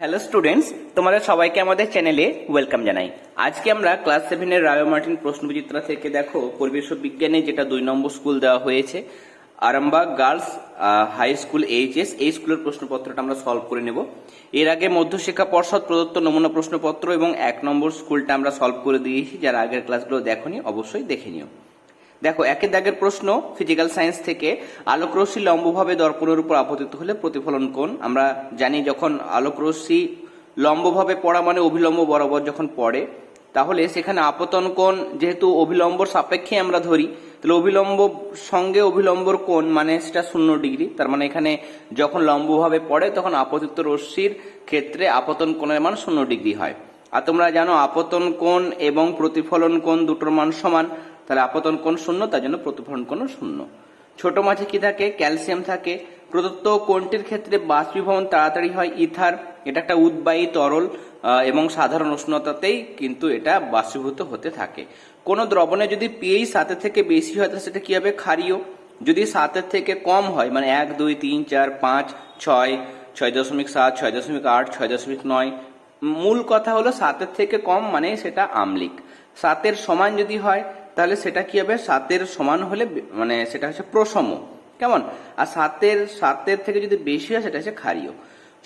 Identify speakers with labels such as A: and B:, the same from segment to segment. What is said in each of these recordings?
A: Hello students তোমাদের সবাইকে আমাদের চ্যানেলে ওয়েলকাম জানাই। আজকে আমরা ক্লাস সেভেনের রায় মার্টিন প্রশ্ন বিচিত্রা থেকে দেখো, পরিবেশ বিজ্ঞানে যেটা দুই নম্বর স্কুল দেওয়া হয়েছে, Arambagh girls high school HS এই স্কুলের প্রশ্নপত্রটা আমরা সলভ করে নেব। এর আগে মধ্যশিক্ষা পর্ষদ প্রদত্ত নমুনা প্রশ্নপত্র এবং এক নম্বর স্কুলটা আমরা সলভ করে দিয়েছি, যারা আগের ক্লাসগুলো দেখোনি, অবশ্যই দেখে নিও। দেখো একের দাগের প্রশ্ন ফিজিক্যাল সায়েন্স থেকে আলোকরশ্মি লম্বভাবে দর্পণের উপর আপতিত হলে প্রতিফলন কোণ? আমরা জানি যখন আলোকরশ্মি লম্বভাবে পড়া মানে অভিলম্ব বরাবর যখন পড়ে, তাহলে সেখানে আপতন কোণ যেহেতু অভিলম্বর সাপেক্ষে আমরা ধরি, তাহলে অভিলম্ব সঙ্গে অভিলম্বর কোণ মানে সেটা শূন্য ডিগ্রি। তার মানে এখানে যখন লম্বভাবে পড়ে, তখন আপতিত রশ্মির ক্ষেত্রে আপতন কোণের মান শূন্য ডিগ্রি হয়। আর তোমরা জানো, আপতন কোণ এবং প্রতিফলন কোণ দুটোর মান সমান। তাহলে আপতন কোণ শূন্য, তার জন্য প্রতিফলন কোণ শূন্য। ছোট মাছে কি থাকে? ক্যালসিয়াম থাকে। প্রদত্ত কোণটির ক্ষেত্রে বাষ্পীভবন তাড়াতাড়ি হয়, ইথার, এটা একটা উদ্বায়ী তরল এবং সাধারণ উষ্ণতাতেই কিন্তু এটা বাষ্পীভূত হতে থাকে। কোনো দ্রবণে যদি পিএইচ সাতের থেকে বেশি হয়, তাহলে সেটা কি হবে? ক্ষারীয়। যদি সাতের থেকে কম হয় মানে এক, দুই, তিন, চার, পাঁচ, ছয় ছয় দশমিক সাত, ছয় দশমিক আট, ছয় দশমিক নয় মূল কথা হলো সাতের থেকে কম মানে সেটা আমলিক। সাতের সমান যদি হয় তাহলে সেটা কি হবে? সাতের সমান হলে মানে সেটা হচ্ছে প্রসম। কেমন? আর সাতের সাতের থেকে যদি বেশি হয়, সেটা হচ্ছে ক্ষারীয়।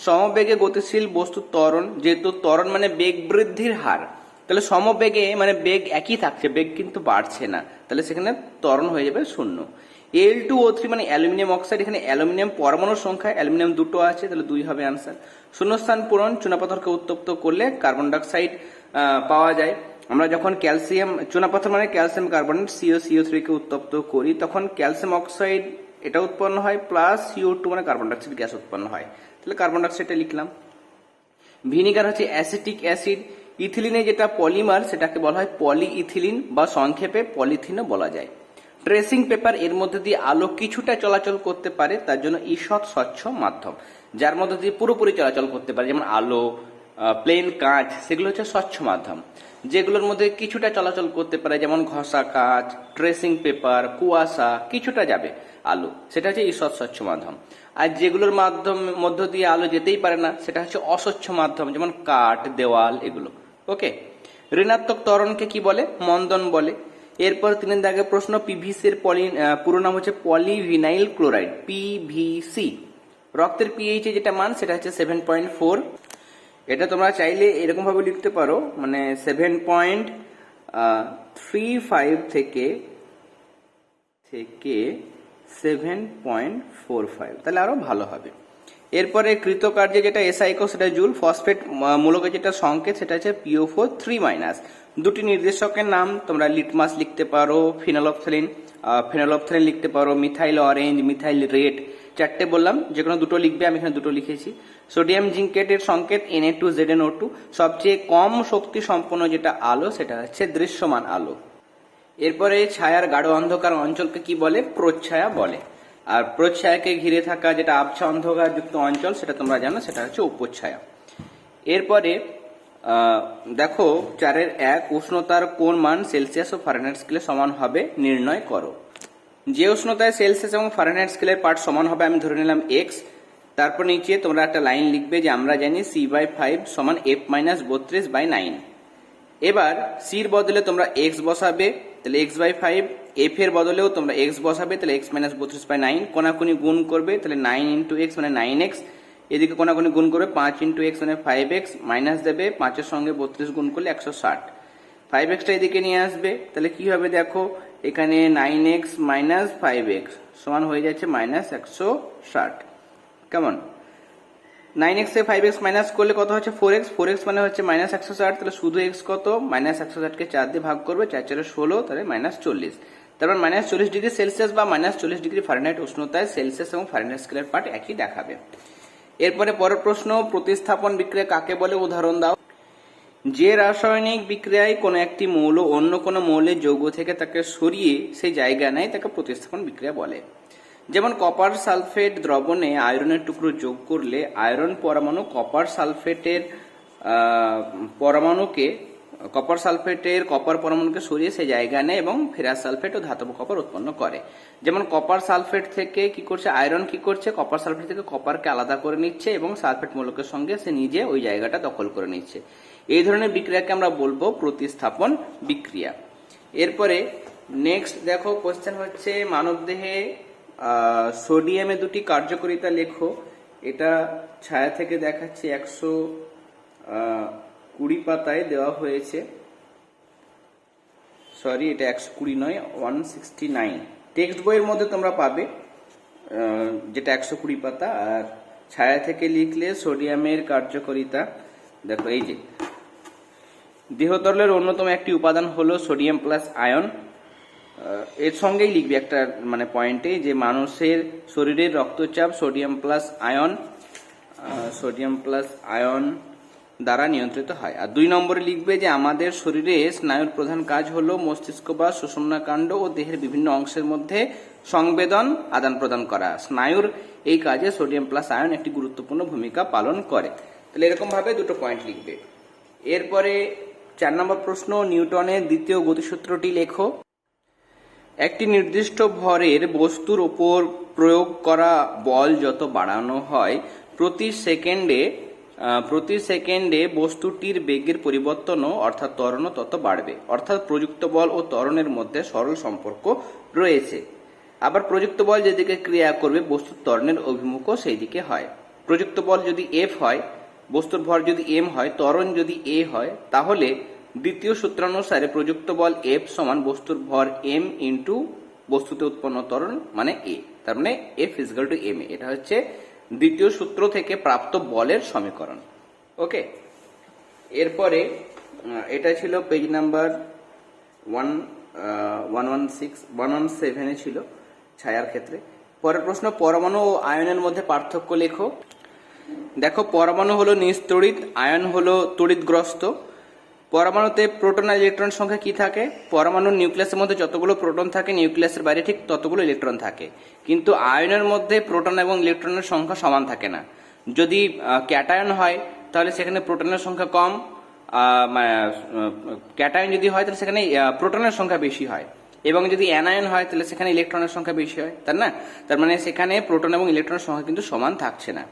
A: সমবেগে গতিশীল বস্তু ত্বরণ, যেহেতু ত্বরণ মানে বেগ বৃদ্ধির হার। তাহলে সমবেগে মানে বেগ একই থাকছে, বেগ কিন্তু বাড়ছে না। তাহলে সেখানে ত্বরণ হয়ে যাবে শূন্য। এল টু ও থ্রি মানে অ্যালুমিনিয়াম অক্সাইড, এখানে অ্যালুমিনিয়াম পরমাণুর সংখ্যা, অ্যালুমিনিয়াম দুটো আছে, তাহলে দুই হবে আনসার শূন্যস্থান পূরণ, চুনাপাথরকে উত্তপ্ত করলে কার্বন ডাইঅক্সাইড পাওয়া যায়। আমরা যখন ক্যালসিয়াম, চুনাপাথর মানে ক্যালসিয়াম কার্বনেট, সিও সিও থ্রিকে উত্তপ্ত করি, তখন ক্যালসিয়াম অক্সাইড এটা উৎপন্ন হয়, প্লাস সিও টু মানে কার্বন ডাইঅক্সাইড গ্যাস উৎপন্ন হয়। তাহলে কার্বন ডাইঅক্সাইডটা লিখলাম। ভিনিগার হচ্ছে অ্যাসিটিক অ্যাসিড। ইথিলিনে যেটা পলিমার, সেটাকে বলা হয় পলি ইথিলিন বা সংক্ষেপে পলিথিনও বলা যায়। ট্রেসিং পেপার এর মধ্যে দিয়ে আলো কিছুটা চলাচল করতে পারে, তার জন্য ঈষৎ স্বচ্ছ মাধ্যম। যার মধ্যে দিয়ে পুরোপুরি চলাচল করতে পারে, যেমন আলো প্লেন কাঁচ, সেগুলো হচ্ছে স্বচ্ছ মাধ্যম। যেগুলোর মধ্যে কিছুটা চলাচল করতে পারে, যেমন ঘষা কাঁচ ট্রেসিং পেপার কুয়াশা, কিছুটা যাবে, আলো। সেটা হচ্ছে ঈষৎ স্বচ্ছ মাধ্যম। আর যেগুলোর মাধ্যম, মধ্য দিয়ে আলো যেতেই পারে না, সেটা হচ্ছে অস্বচ্ছ মাধ্যম, যেমন কাঠ, দেওয়াল, এগুলো। ওকে ঋণাত্মক তরণকে কি বলে? মন্দন বলে। এরপর তিনের দাগে প্রশ্ন পিভিসি এর পলি পুরো নাম হচ্ছে পলিভিনাইল ক্লোরাইড পিভিসি রক্তের পিএইচ যেটা মান, সেটা হচ্ছে সেভেন পয়েন্ট ফোর এটা তোমরা চাইলে এরকম ভাবে লিখতে পারো মানে সেভেন পয়েন্ট থ্রি ফাইভ থেকে থেকে সেভেন পয়েন্ট ফোর ফাইভ তাহলে আরও ভালো হবে। এরপরে কৃতকার্যে যেটা এসআইকো সেটা জুল ফসফেট মূলকে যেটা সংকেত, সেটা হচ্ছে পিও ফোর থ্রি মাইনাস দুটি নির্দেশকের নাম তোমরা লিটমাস লিখতে পারো ফিনালপথেলিন ফিনালপথেলিন লিখতে পারো মিথাইল অরেঞ্জ মিথাইল রেড চারটে বললাম যে কোনো দুটো লিখবে, আমি এখানে দুটো লিখেছি। সোডিয়াম জিঙ্কেটের সংকেত N two Z N O two সবচেয়ে কম শক্তি সম্পন্ন যেটা আলো, সেটা হচ্ছে দৃশ্যমান আলো। এরপরে ছায়ার গাঢ় অন্ধকার অঞ্চলকে কি বলে? প্রচ্ছায়া বলে। আর প্রচ্ছায়াকে ঘিরে থাকা যেটা আবছা অন্ধকার যুক্ত অঞ্চল, সেটা তোমরা জানো, সেটা হচ্ছে উপচ্ছায়া। এরপরে দেখো, চারের এক, উষ্ণতার কোন মান সেলসিয়াস ও ফারেনহাইট স্কেলে সমান হবে, নির্ণয় করো। যে উষ্ণতায় সেলসিয়াস এবং ফারেনহাইট স্কেলের পার্ট সমান হবে, আমি ধরে নিলাম এক্স তারপর নিচে তোমরা একটা লাইন লিখবে যে আমরা জানি সি বাই ফাইভ সমান এফ মাইনাস বত্রিশ বাই নাইন এবার সির বদলে তোমরা এক্স বসাবে, তাহলে এক্স বাই ফাইভ এফ এর বদলেও তোমরা এক্স বসাবে, তাহলে এক্স মাইনাস বত্রিশ বাই নাইন কোনাকুনি গুণ করবে, তাহলে নাইন ইন্টু এক্স মানে নাইন এক্স এদিকে কোনাকুনি গুণ করবে, পাঁচ ইন্টু এক্স মানে ফাইভ এক্স মাইনাস দেবে, পাঁচের সঙ্গে বত্রিশ গুণ করলে একশো ষাট। ফাইভ এক্সটা এদিকে নিয়ে আসবে, তাহলে কি হবে দেখো এখানে nine X minus five X সমান হয়ে যাচ্ছে মাইনাস একশো ষাট। কেমন? Nine X five X minus করলে কত হচ্ছে? ফোর এক্স ফোর এক্স মানে হচ্ছে মাইনাস একশো ষাট। তাহলে শুধু এক্স কত? মাইনাস একশো ষাটকে চার দিয়ে ভাগ করবে, চার চারে ষোলো, তাহলে মাইনাস চল্লিশ। তারপর মাইনাস চল্লিশ ডিগ্রি সেলসিয়াস বা মাইনাস চল্লিশ ডিগ্রি ফারেনহাইট উষ্ণতায় সেলসিয়াস এবং ফারেনহাইট স্কেলের পার্ট একই দেখাবে। এরপরে পরের প্রশ্ন, প্রতিস্থাপন বিক্রিয়া কাকে বলে? উদাহরণ দাও। যে রাসায়নিক বিক্রিয়ায় কোনো একটি মৌল অন্য কোনো মৌলের যৌগ থেকে তাকে সরিয়ে সেই জায়গা নেয়, তাকে প্রতিস্থাপন বিক্রিয়া বলে। যেমন কপার সালফেট দ্রবণে আয়রনের টুকরো যোগ করলে আয়রন পরমাণু কপার সালফেটের পরমাণুকে কপার সালফেটের কপার পরমাণুকে সরিয়ে সেই জায়গা নেয় এবং ফেরাস সালফেট ও ধাতব কপার উৎপন্ন করে। যেমন কপার সালফেট থেকে কি করছে? আয়রন কি করছে? কপার সালফেট থেকে কপারকে আলাদা করে নিচ্ছে এবং সালফেট মূলকের সঙ্গে সে নিজে ওই জায়গাটা দখল করে নিচ্ছে। এই ধরনের বিক্রিয়াকে আমরা বলব প্রতিস্থাপন বিক্রিয়া। এরপরে নেক্সট দেখো কোশ্চেন হচ্ছে, মানবদেহে সোডিয়ামে দুটি কার্যকারিতা লেখো। এটা ছায়া থেকে দেখাচ্ছে একশো কুড়ি পাতায় দেওয়া হয়েছে। সরি এটা একশো কুড়ি নয় ওয়ান সিক্সটি নাইন টেক্সট বইয়ের মধ্যে তোমরা পাবে যেটা একশো কুড়ি পাতা। আর ছায়া থেকে লিখলে সোডিয়ামের কার্যকারিতা, দেখো এই যে দেহতরলের অন্যতম একটি উপাদান হলো সোডিয়াম প্লাস আয়ন। এর সঙ্গেই লিখবি একটা মানে পয়েন্টে যে মানুষের শরীরের রক্তচাপ sodium plus ion sodium plus ion দ্বারা নিয়ন্ত্রিত হয়। আর দুই নম্বরে লিখবে যে আমাদের শরীরে স্নায়ুর প্রধান কাজ হলো মস্তিষ্ক বা কাণ্ড ও দেহের বিভিন্ন অংশের মধ্যে সংবেদন আদান প্রদান করা। স্নায়ুর এই কাজে সোডিয়াম প্লাস আয়ন একটি গুরুত্বপূর্ণ ভূমিকা পালন করে। তাহলে এরকম ভাবে দুটো পয়েন্ট লিখবে। এরপরে চার নম্বর প্রশ্ন, নিউটনের দ্বিতীয় গতিসূত্রটি লেখো। একটি নির্দিষ্ট ভরের বস্তুর ওপর প্রয়োগ করা বল যত বাড়ানো হয়, প্রতি সেকেন্ডে প্রতি সেকেন্ডে বস্তুটির বেগের পরিবর্তনও অর্থাৎ ত্বরণও তত বাড়বে। অর্থাৎ প্রযুক্ত বল ও ত্বরণের মধ্যে সরল সম্পর্ক রয়েছে। আবার প্রযুক্ত বল যেদিকে ক্রিয়া করবে, বস্তুর ত্বরণের অভিমুখও সেই দিকে হয়। প্রযুক্ত বল যদি এফ হয় বস্তুর ভর যদি এম হয়, ত্বরণ যদি এ হয়, তাহলে দ্বিতীয় সূত্রানুসারে প্রযুক্ত বল এফ সমান বস্তুর ভর এম ইন্টু বস্তুতে উৎপন্ন ত্বরণ মানে এ তার মানে এফ ইজগাল টু এম এটা হচ্ছে দ্বিতীয় সূত্র থেকে প্রাপ্ত বলের সমীকরণ। ওকে? এরপরে এটা ছিল page number one one one six one one সেভেনে ছিল ছায়ার ক্ষেত্রে। পরের প্রশ্ন, পরমাণু ও আয়নের মধ্যে পার্থক্য লেখো। দেখো, পরমাণু হলো নিস্তড়িত আয়ন হলো তড়িৎগ্রস্ত। পরমাণুতে প্রোটন আর ইলেকট্রন সংখ্যা কি থাকে? পরমাণুর নিউক্লিয়াসের মধ্যে যতগুলো প্রোটন থাকে, নিউক্লিয়াসের বাইরে ঠিক ততগুলো ইলেকট্রন থাকে। কিন্তু আয়নের মধ্যে প্রোটন এবং ইলেকট্রনের সংখ্যা সমান থাকে না। যদি ক্যাটায়ন হয়, তাহলে সেখানে প্রোটনের সংখ্যা কম ক্যাটায়ন যদি হয়, তাহলে সেখানে প্রোটনের সংখ্যা বেশি হয়। এবং যদি অ্যানায়ন হয়, তাহলে সেখানে ইলেকট্রনের সংখ্যা বেশি হয় তার না? তার মানে সেখানে প্রোটন এবং ইলেকট্রনের সংখ্যা কিন্তু সমান থাকছে না।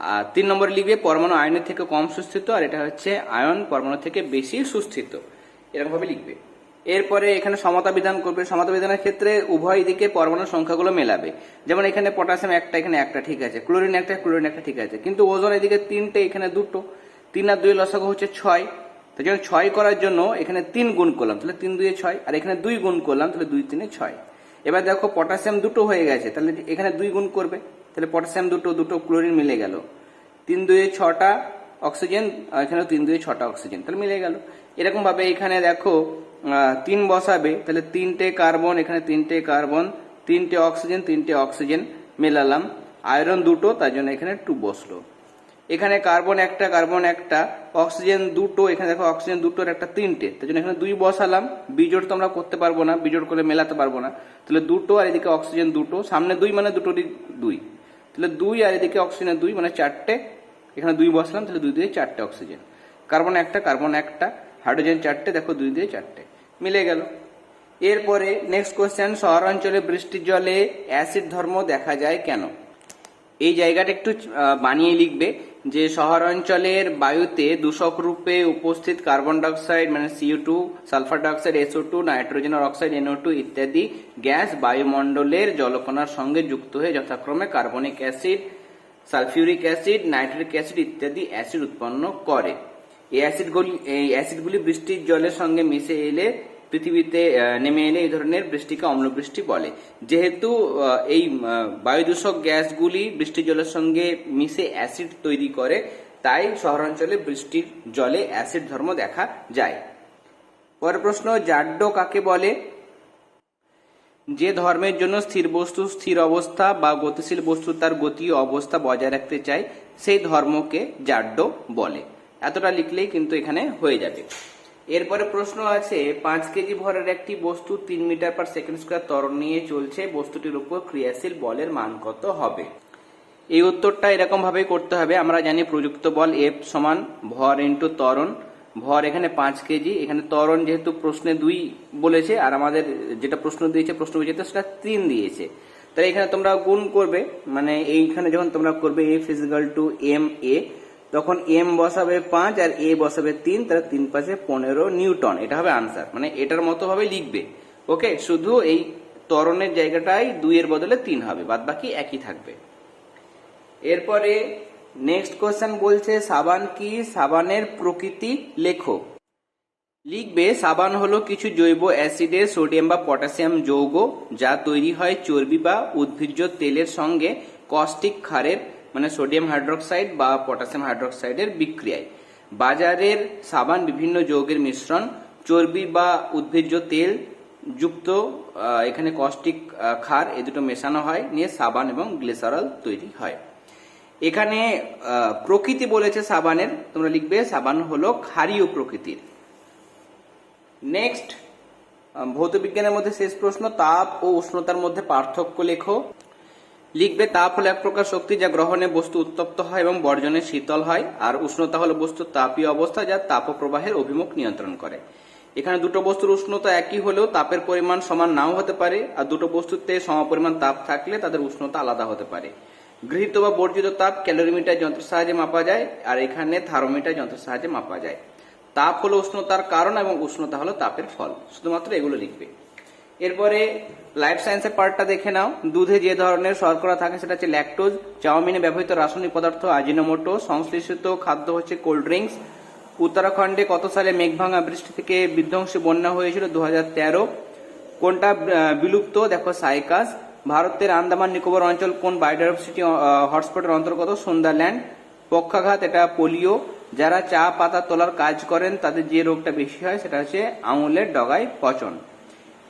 A: আর তিন নম্বরে লিখবে পরমাণু আয়নের থেকে কম সুস্থিত, আর এটা হচ্ছে আয়ন পরমাণু থেকে বেশি সুস্থিত। এরকম ভাবে লিখবে। এরপরে এখানে সমতা বিধান করবে। সমতা বিধানের ক্ষেত্রে উভয় দিকে পরমাণুর সংখ্যাগুলো মেলাবে। যেমন এখানে পটাশিয়াম একটা, এখানে একটা ঠিক আছে। ক্লোরিন একটা ক্লোরিন একটা ঠিক আছে। কিন্তু ওজন এদিকে তিনটে, এখানে দুটো। তিন আর দুই লসাগু হচ্ছে ছয়। তাই জন্য ছয় করার জন্য এখানে তিন গুণ করলাম, তাহলে তিন দুয়ে ছয়। আর এখানে দুই গুণ করলাম, তাহলে দুই তিনে ছয়। এবার দেখো পটাশিয়াম দুটো হয়ে গেছে, তাহলে এখানে দুই গুণ করবে। তাহলে পটাশিয়াম দুটো দুটো ক্লোরিন মিলে গেল। তিন দুয়ে ছটা অক্সিজেন, আর এখানে তিন দুয়ে ছটা অক্সিজেন, তাহলে মিলে গেল। এরকম ভাবে এখানে দেখো তিন বসাবে, তাহলে তিনটে কার্বন, এখানে তিনটে কার্বন, তিনটে অক্সিজেন তিনটে অক্সিজেন মেলালাম। আয়রন দুটো, তার জন্য এখানে টু বসল। এখানে কার্বন একটা কার্বন একটা, অক্সিজেন দুটো, এখানে দেখো অক্সিজেন দুটোর একটা তিনটে, তার জন্য এখানে দুই বসালাম। বিজোড় তো আমরা করতে পারব না, বিজোড় করে মেলাতে পারব না। তাহলে দুটো আর এদিকে অক্সিজেন দুটো, সামনে দুই মানে দুটো দুই। তাহলে দুই আর এদিকে অক্সিজেনের দুই মানে চারটে। এখানে দুই বসলাম, তাহলে দুই দিয়ে চারটে অক্সিজেন। কার্বন একটা কার্বন একটা, হাইড্রোজেন চারটে, দেখো দুই দিয়ে চারটে। মিলে গেল। এরপরে নেক্সট কোশ্চেন শহরাঞ্চলে বৃষ্টির জলে অ্যাসিড ধর্ম দেখা যায় কেন? এই জায়গাটা একটু বানিয়ে লিখবে। যে শহরাঞ্চলের বায়ুতে দূষক রূপে উপস্থিত কার্বন ডাইঅক্সাইড মানে CO two sulphur dioxide SO two nitrogen oxide NO two ইত্যাদি গ্যাস বায়ুমণ্ডলের জলকণার সঙ্গে যুক্ত হয়ে যথাক্রমে carbonic acid, sulphuric acid, nitric acid ইত্যাদি অ্যাসিড উৎপন্ন করে। এই অ্যাসিডগুলি এই অ্যাসিডগুলি বৃষ্টির জলের সঙ্গে মিশে এলে পৃথিবীতে নেমে এলে এই ধরনের বৃষ্টিকে অম্লবৃষ্টি বলে। যেহেতু এই বায়ুদূষক গ্যাসগুলি বৃষ্টি জলের সঙ্গে মিশে অ্যাসিড তৈরি করে, তাই শহরাঞ্চলে বৃষ্টির জলে অ্যাসিড ধর্ম দেখা যায়। পরের প্রশ্ন, জাড্ড কাকে বলে? যে ধর্মের জন্য স্থির বস্তু স্থির অবস্থা বা গতিশীল বস্তু তার গতি অবস্থা বজায় রাখতে চায়, সেই ধর্মকে জাড্য বলে। এতটা লিখলেই কিন্তু এখানে হয়ে যাবে। এরপরে প্রশ্ন আছে, পাঁচ কেজি ভরের একটি বস্তু তিন মিটার পার সেকেন্ড স্কোয়ার ত্বরণ নিয়ে চলছে, বস্তুটির উপর ক্রিয়াশীল বলের মান কত হবে? এই উত্তরটা এরকম ভাবে করতে হবে, আমরা জানি প্রযুক্ত বল এফ সমান ভর ইন্টু ত্বরণ। ভর এখানে পাঁচ কেজি, এখানে ত্বরণ যেহেতু প্রশ্নে দুই বলেছে, আর আমাদের যেটা প্রশ্ন দিয়েছে, প্রশ্ন বিজেতা সেটা তিন দিয়েছে। তাহলে এখানে তোমরা গুণ করবে মানে এইখানে যখন তোমরা করবে A physical two M A তখন এম বসাবে পাঁচ আর এ বসাবে তিন, তাহলে তিন পাশে পনেরো নিউটন। এটা হবে আনসার মানে এটার মতো ভাবে লিখবে। ওকে শুধু এই ত্বরণের জায়গাটাই দুইয়ের বদলে তিন হবে বাদ বাকি একই থাকবে। এরপরে নেক্সট কোশ্চেন বলছে, সাবান কি? সাবানের প্রকৃতি লেখো। লিখবে, সাবান হলো কিছু জৈব অ্যাসিডের সোডিয়াম বা পটাশিয়াম যৌগ যা তৈরি হয় চর্বি বা উদ্ভিজ্জ তেলের সঙ্গে, কস্টিক ক্ষারের মানে সোডিয়াম হাইড্রোক্সাইড বা পটাশিয়াম হাইড্রোক্সাইডের বিক্রিয়ায়। বাজারের সাবান বিভিন্ন যৌগের মিশ্রণ, চর্বি বা উদ্ভিজ্জ তেল যুক্ত এখানে কস্টিক ক্ষার এ দুটো মেশানো হয়, নিয়ে সাবান এবং গ্লিসারল তৈরি হয়। এখানে প্রকৃতি বলেছে সাবানের, তোমরা লিখবে, সাবান হলো ক্ষারীয় প্রকৃতির। নেক্সট ভৌত বিজ্ঞানের মধ্যে শেষ প্রশ্ন, তাপ ও উষ্ণতার মধ্যে পার্থক্য লেখো। লিখবে তাপ হলো এক প্রকার শক্তি যা গ্রহণে বস্তু উত্তপ্ত হয় এবং বর্জনে শীতল হয়, আর উষ্ণতা হলো বস্তুর তাপীয় অবস্থা যা তাপ প্রবাহের অভিমুখ নিয়ন্ত্রণ করে। এখানে দুটো বস্তুর উষ্ণতা একই হলেও তাপের পরিমাণ সমান নাও হতে পারে, আর দুটো বস্তুতে সমপরিমাণ তাপ থাকলে তাদের উষ্ণতা আলাদা হতে পারে। গৃহীত বা বর্জিত তাপ ক্যালোরিমিটার যন্ত্রের সাহায্যে মাপা যায়, আর এখানে থার্মোমিটার যন্ত্রের সাহায্যে মাপা যায়। তাপ হলো উষ্ণতার কারণ এবং উষ্ণতা হলো তাপের ফল। শুধুমাত্র এগুলো লিখবে। এরপরে লাইফ সায়েন্সের পার্টটা দেখে নাও। দুধে যে ধরনের শর্করা থাকে সেটা হচ্ছে ল্যাকটোজ চাউমিনে ব্যবহৃত রাসায়নিক পদার্থ আজিনোমোটো সংশ্লেষিত খাদ্য হচ্ছে কোল্ড ড্রিঙ্কস উত্তরাখণ্ডে কত সালে মেঘভাঙা বৃষ্টি থেকে বিধ্বংসী বন্যা হয়েছিল? দু হাজার তেরো। কোনটা বিলুপ্ত? দেখো, সাইকাস। ভারতের আন্দামান নিকোবর অঞ্চল কোন বায়োডাইভার্সিটি হটস্পটের অন্তর্গত? সুন্দরল্যান্ড। পক্ষাঘাত, এটা পোলিও যারা চা পাতা তোলার কাজ করেন, তাদের যে রোগটা বেশি হয়, সেটা হচ্ছে আঙুলের ডগায় পচন।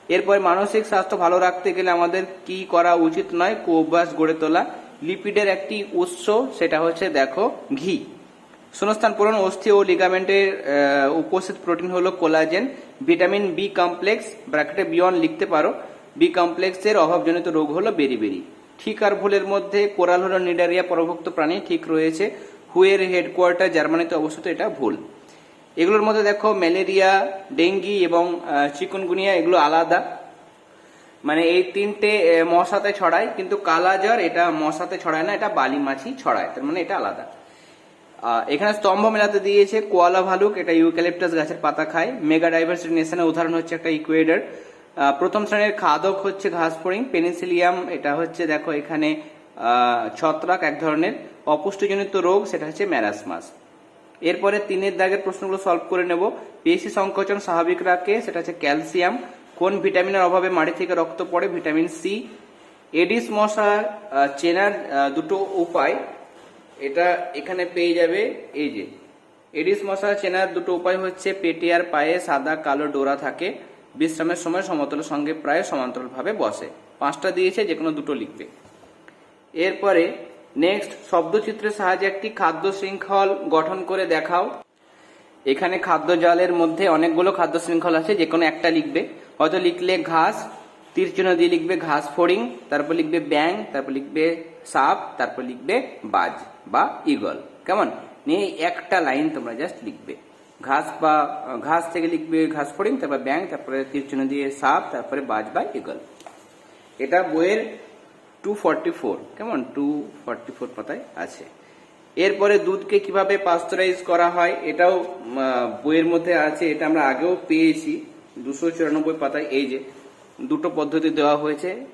A: এরপর মানসিক স্বাস্থ্য ভালো রাখতে গেলে আমাদের কি করা উচিত নয়? কুঅভ্যাস গড়ে তোলা। লিপিডের একটি উৎস, সেটা হচ্ছে দেখো ঘি। শূন্যস্থান পূরণ, অস্থি ও লিগামেন্টের উপস্থিত প্রোটিন হলো কোলাজেন। ভিটামিন বি কমপ্লেক্স, ব্র্যাকেটে বিয়ন লিখতে পারো। বি কমপ্লেক্সের অভাবজনিত রোগ হলো বেরিবেরি ঠিক আর ভুলের মধ্যে কোরাল হলো নিডারিয়া পরভুক্ত প্রাণী, ঠিক রয়েছে। হুয়ের হেডকোয়ার্টার জার্মানিতে অবস্থিত, এটা ভুল। এগুলোর মধ্যে দেখো ম্যালেরিয়া, ডেঙ্গি এবং চিকুনগুনিয়া এগুলো আলাদা। মানে এই তিনটে মশাতে ছড়ায়, কিন্তু কালা জ্বর এটা মশাতে ছড়ায় না, এটা বালি মাছি ছড়ায়, তার মানে এটা আলাদা। এখানে স্তম্ভ মেলাতে দিয়েছে, কোয়ালা ভালুক, এটা ইউক্যালিপটাস গাছের পাতা খায়। মেগা ডাইভার্সিটি নেশনের উদাহরণ হচ্ছে একটা ইকুয়েডার। প্রথম শ্রেণির খাদক হচ্ছে ঘাসফড়িং পেনিসিলিয়াম, এটা হচ্ছে দেখো এখানে ছত্রাক এক ধরনের। অপুষ্টিজনিত রোগ, সেটা হচ্ছে ম্যারাসমাস এরপরে তিনের দাগের প্রশ্নগুলো সলভ করে নেব। পেশি সংকোচন স্বাভাবিক রাখে, সেটা হচ্ছে ক্যালসিয়াম। কোন ভিটামিনের অভাবে মাড়ি থেকে রক্ত পড়ে? Vitamin C. এডিস মশা চেনার দুটো উপায়। এটা এখানে পেয়ে যাবে এই যে। এডিস মশা চেনার দুটো উপায় হচ্ছে পেটে আর পায়ে সাদা, কালো ডোরা থাকে। বিশ্রামের সময় সমতলের সঙ্গে প্রায় সমান্তরালভাবে বসে। পাঁচটা দিয়েছে যে কোনো দুটো লিখবে। এরপরে নেক্সট শব্দচিত্রের সাহায্যে একটি খাদ্য শৃঙ্খল গঠন করে দেখাও। এখানে খাদ্য জালের মধ্যে অনেকগুলো খাদ্য শৃঙ্খল আছে, যে কোনো একটা লিখবে। হয়তো লিখলে ঘাস তীর চিহ্ন দিয়ে লিখবে ঘাস ফড়িং, তারপর লিখবে ব্যাং তারপর লিখবে সাপ, তারপর লিখবে বাজ বা ইগল কেমন? নিয়ে একটা লাইন তোমরা জাস্ট লিখবে। ঘাস বা, ঘাস থেকে লিখবে ঘাস ফড়িং, তারপর ব্যাং তারপরে তীর চিহ্ন দিয়ে সাপ, তারপরে বাজ বা ইগল এটা বইয়ের টু ফর্টি ফোর কেমন? টু ফর্টি ফোর পাতায় আছে। এরপরে দুধকে কীভাবে পাস্টারাইজ করা হয়, এটাও বইয়ের মধ্যে আছে, এটা আমরা আগেও পেয়েছি, দুশো চুরানব্বই পাতায়। এই যে, দুটো পদ্ধতি দেওয়া হয়েছে,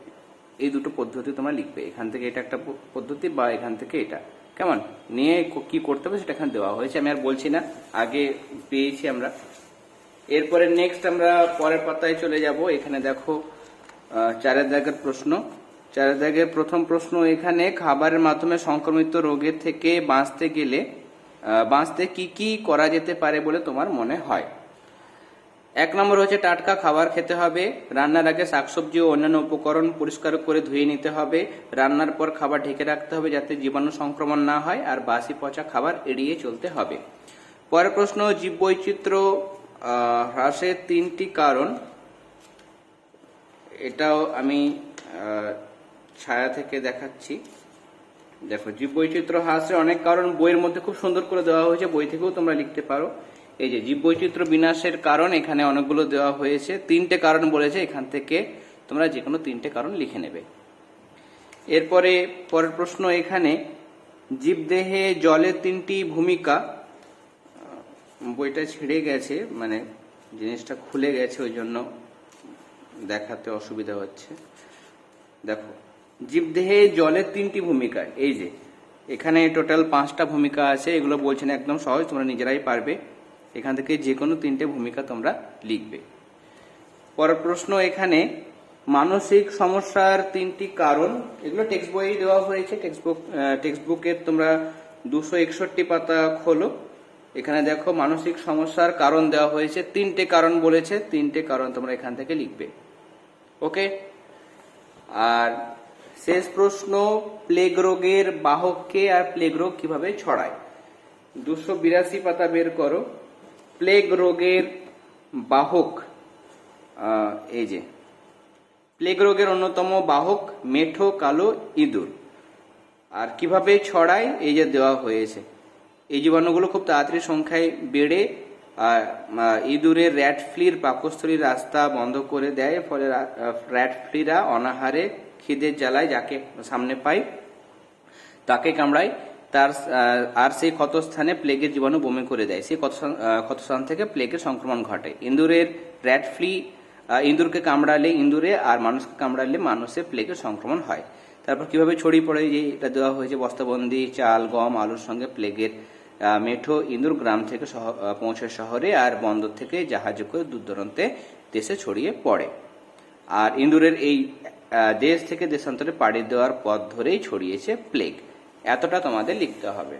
A: এই দুটো পদ্ধতি তোমরা লিখবে। এখান থেকে এটা একটা পদ্ধতি বা এখান থেকে এটা। কেমন? নিয়ে ক- করতে হবে সেটা এখানে দেওয়া হয়েছে, আমি আর বলছি না, আগে পেয়েছি আমরা। এরপরে নেক্সট আমরা পরের পাতায় চলে যাব। এখানে দেখো চারের দাগের প্রশ্ন। চারের দাগের প্রথম প্রশ্ন এখানে, খাবারের মাধ্যমে সংক্রমিত রোগের থেকে বাঁচতে গেলে বাঁচতে কি কি করা যেতে পারে বলে তোমার মনে হয়? এক নম্বর হচ্ছে টাটকা খাবার খেতে হবে, রান্নার আগে শাকসবজি ও অন্যান্য উপকরণ পরিষ্কার করে ধুয়ে নিতে হবে, রান্নার পর খাবার ঢেকে রাখতে হবে যাতে জীবাণু সংক্রমণ না হয় আর বাসি পচা খাবার এড়িয়ে চলতে হবে। পরের প্রশ্ন, জীববৈচিত্র্য হ্রাসের তিনটি কারণ, এটাও আমি ছায়া থেকে দেখাচ্ছি। দেখো, জীববৈচিত্র্য হ্রাসের অনেক কারণ বইয়ের মধ্যে খুব সুন্দর করে দেওয়া হয়েছে। বই থেকেও তোমরা লিখতে পারো। এই যে, জীববৈচিত্র্য বিনাশের কারণ এখানে অনেকগুলো দেওয়া হয়েছে। তিনটে কারণ বলেছে, এখান থেকে তোমরা যে কোনো তিনটে কারণ লিখে নেবে। এরপরে, পরের প্রশ্ন এখানে, জীবদেহে জলের তিনটি ভূমিকা। বইটা ছিঁড়ে গেছে মানে জিনিসটা খুলে গেছে, ওই জন্য দেখাতে অসুবিধা হচ্ছে। দেখো জীবদেহে জলের তিনটি ভূমিকা, এই যে, এখানে টোটাল পাঁচটা ভূমিকা আছে, এগুলো বলছেন একদম সহজ, তোমরা নিজেরাই পারবে। এখান থেকে যে কোনো তিনটে ভূমিকা তোমরা লিখবে। পরের প্রশ্ন এখানে, মানসিক সমস্যার তিনটি কারণ, এগুলো টেক্সট বইয়ে দেওয়া হয়েছে টেক্সট বুক টেক্সট বুকের তোমরা দুশো একষট্টি পাতা খোলো। এখানে দেখো, মানসিক সমস্যার কারণ দেওয়া হয়েছে, তিনটে কারণ বলেছে, তিনটে কারণ তোমরা এখান থেকে লিখবে। ওকে? আর শেষ প্রশ্ন প্লেগ রোগের বাহককে আর প্লেগ রোগ কীভাবে ছড়ায়? দুশো বিরাশি পাতা বের করো। প্লেগ রোগের বাহক এই যে প্লেগ রোগের অন্যতম বাহক মেঠো, কালো, ইঁদুর। আর কীভাবে ছড়ায়? এই যে দেওয়া হয়েছে। এই জীবাণুগুলো খুব তাড়াতাড়ি সংখ্যায় বেড়ে ইঁদুরের র্যাট ফ্লির পাকস্থলীর রাস্তা বন্ধ করে দেয়। ফলে র্যাট ফ্লিরা অনাহারে খিদের জ্বালায় যাকে সামনে পাই, তাকে কামড়ায়, তার আর সেই ক্ষতস্থানে প্লেগের জীবাণু বমি করে দেয়। সেই ক্ষতস্থান থেকে প্লেগের সংক্রমণ ঘটে। ইঁদুরের র্যাট ফ্লি ইঁদুরকে কামড়ালে ইঁদুরে আর মানুষকে কামড়ালে মানুষে প্লেগের সংক্রমণ হয়। তারপর কীভাবে ছড়িয়ে পড়ে যে এটা দেওয়া হয়েছে, বস্তাবন্দি, চাল, গম, আলুর সঙ্গে প্লেগের মেঠো ইঁদুর গ্রাম থেকে পৌঁছে শহরে আর বন্দর থেকে জাহাজে করে দূর দূরান্তে দেশে ছড়িয়ে পড়ে। আর ইন্দুরের এই দেশ থেকে দেশান্তরে পাড়ি দেওয়ার পথ ধরেই ছড়িয়েছে প্লেগ এতটা তোমাদের লিখতে হবে।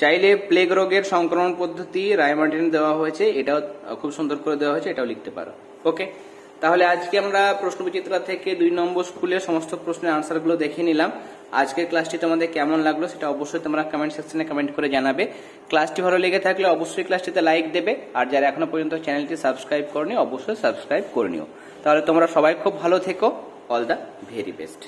A: চাইলে প্লেগ রোগের সংক্রমণ পদ্ধতি রায়মার্টিন দেওয়া হয়েছে, এটাও খুব সুন্দর করে দেওয়া হয়েছে, এটাও লিখতে পারো। ওকে তাহলে আজকে আমরা প্রশ্নবিচিত্রা থেকে দুই নম্বর স্কুলের সমস্ত প্রশ্নের আনসারগুলো দেখে নিলাম। আজকের ক্লাসটি তোমাদের কেমন লাগল সেটা অবশ্যই তোমরা কমেন্ট সেকশনে কমেন্ট করে জানাবে। ক্লাসটি ভালো লেগে থাকলে অবশ্যই ক্লাসটিতে লাইক দেবে। আর যারা এখনও পর্যন্ত চ্যানেলটি সাবস্ক্রাইব করনি, অবশ্যই সাবস্ক্রাইব করে নিও। তাহলে তোমরা সবাই খুব ভালো থেকো। All the very best